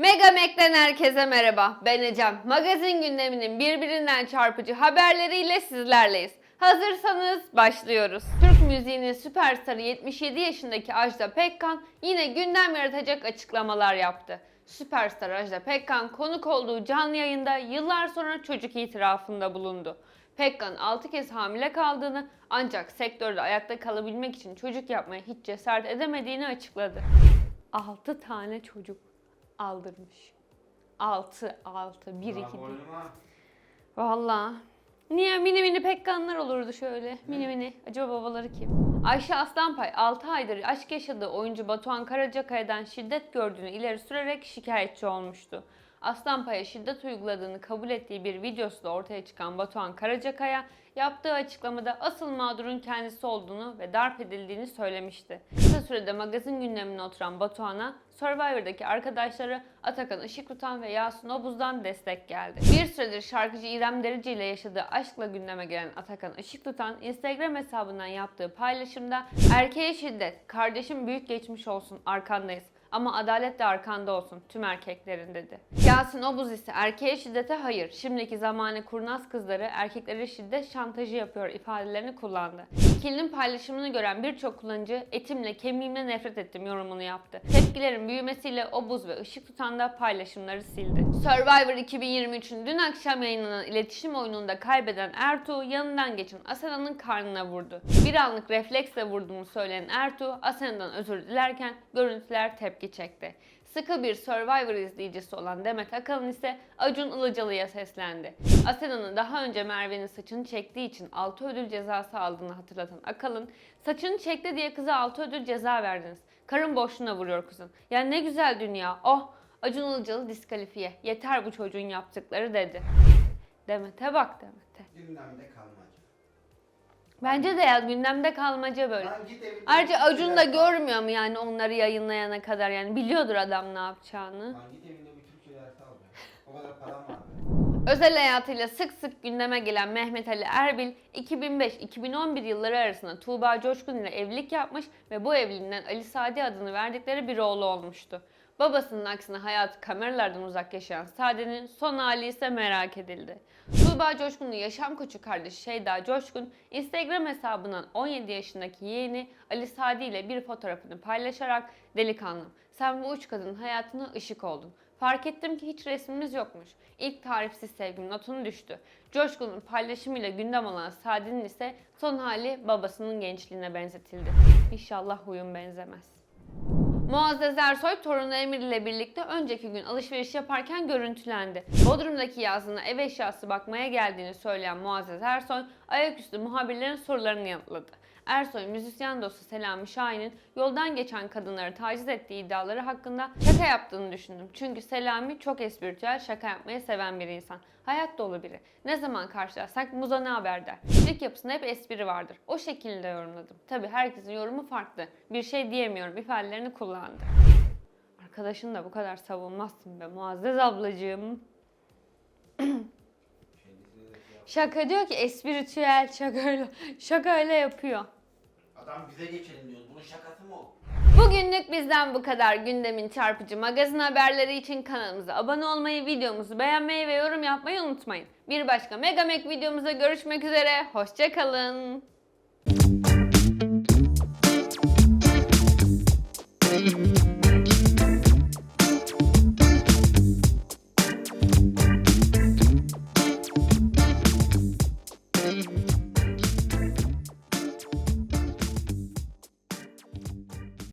Mega Mac'den herkese merhaba. Ben Ecem. Magazin gündeminin birbirinden çarpıcı haberleriyle sizlerleyiz. Hazırsanız başlıyoruz. Türk müziğinin süperstarı 77 yaşındaki Ajda Pekkan yine gündem yaratacak açıklamalar yaptı. Süperstar Ajda Pekkan konuk olduğu canlı yayında yıllar sonra çocuk itirafında bulundu. Pekkan 6 kez hamile kaldığını ancak sektörde ayakta kalabilmek için çocuk yapmaya hiç cesaret edemediğini açıkladı. 6 tane çocuk aldırmış. 6 6 1 2 değil. Valla. Niye mini mini pekkanlar olurdu şöyle. Mini mini. Acaba babaları kim? Ayşe Aslanpay 6 aydır aşk yaşadığı oyuncu Batuhan Karacakaya'dan şiddet gördüğünü ileri sürerek şikayetçi olmuştu. Aslanpay'a şiddet uyguladığını kabul ettiği bir videosu da ortaya çıkan Batuhan Karacakaya yaptığı açıklamada asıl mağdurun kendisi olduğunu ve darp edildiğini söylemişti. Kısa sürede magazin gündemine oturan Batuhan'a Survivor'daki arkadaşları Atakan Işıktutan ve Yasin Obuz'dan destek geldi. Bir süredir şarkıcı İrem Derici ile yaşadığı aşkla gündeme gelen Atakan Işıktutan Instagram hesabından yaptığı paylaşımda erkeğe şiddet, kardeşim büyük geçmiş olsun arkandayız. Ama adalet de arkanda olsun tüm erkeklerin dedi. Yasin Obuz ise erkeğe şiddete hayır. Şimdiki zamanı kurnaz kızları erkeklere şiddet şantajı yapıyor ifadelerini kullandı. İkilinin paylaşımını gören birçok kullanıcı etimle kemiğimle nefret ettim yorumunu yaptı. Tepkilerin büyümesiyle Obuz ve Işık Tutan da paylaşımları sildi. Survivor 2023'ün dün akşam yayınlanan iletişim oyununda kaybeden Ertuğ yanından geçen Asena'nın karnına vurdu. Bir anlık refleksle vurduğunu söyleyen Ertuğ Asena'dan özür dilerken görüntüler tepki çekti. Sıkı bir Survivor izleyicisi olan Demet Akalın ise Acun Ilıcalı'ya seslendi. Asena'nın daha önce Merve'nin saçını çektiği için 6 ödül cezası aldığını hatırlatan Akalın, saçını çekti diye kıza 6 ödül ceza verdiniz. Karın boşluğuna vuruyor kızın. Ya ne güzel dünya. Oh! Acun Ilıcalı diskalifiye. Yeter bu çocuğun yaptıkları dedi. Demet'e bak Demet'e. Gündemde kalmaca. Bence de ya gündemde kalmaca böyle. Lan git evinde Ayrıca bir Acun da görmüyor mu yani onları yayınlayana kadar yani biliyordur adam ne yapacağını. Lan git evinde bir türküler sal be. O kadar param var be. Özel hayatıyla sık sık gündeme gelen Mehmet Ali Erbil, 2005-2011 yılları arasında Tuğba Coşkun ile evlilik yapmış ve bu evliliğinden Ali Sadi adını verdikleri bir oğlu olmuştu. Babasının aksine hayatı kameralardan uzak yaşayan Sade'nin son hali ise merak edildi. Tuğba Coşkun'un yaşam koçu kardeşi Şeyda Coşkun, Instagram hesabından 17 yaşındaki yeğeni Ali Sadi ile bir fotoğrafını paylaşarak delikanlım sen bu uç kadının hayatına ışık oldun. Fark ettim ki hiç resmimiz yokmuş. İlk tarifsiz sevgim notunu düştü. Coşkun'un paylaşımıyla gündem olan Sadi'nin ise son hali babasının gençliğine benzetildi. İnşallah huyum benzemez. Muazzez Ersoy torunu Emir ile birlikte önceki gün alışveriş yaparken görüntülendi. Bodrum'daki yazlığına ev eşyası bakmaya geldiğini söyleyen Muazzez Ersoy, ayaküstü muhabirlerin sorularını yanıtladı. Ersoy, müzisyen dostu Selami Şahin'in yoldan geçen kadınları taciz ettiği iddiaları hakkında şaka yaptığını düşündüm. Çünkü Selami çok espritüel, şaka yapmayı seven bir insan. Hayat dolu biri. Ne zaman karşılaşsak muza ne haber der. Kişilik yapısında hep espri vardır. O şekilde yorumladım. Tabi herkesin yorumu farklı. Bir şey diyemiyorum ifadelerini kullandı. Arkadaşın da bu kadar savunmazsın be Muazzez ablacığım. Kendisine de şey yap. Şaka diyor ki espritüel şaka öyle, şaka öyle yapıyor. Adam bize geçelim diyor. Bunun şakası mı o? Bugünlük bizden bu kadar. Gündemin çarpıcı magazin haberleri için kanalımıza abone olmayı, videomuzu beğenmeyi ve yorum yapmayı unutmayın. Bir başka Megamek videomuzda görüşmek üzere. Hoşçakalın.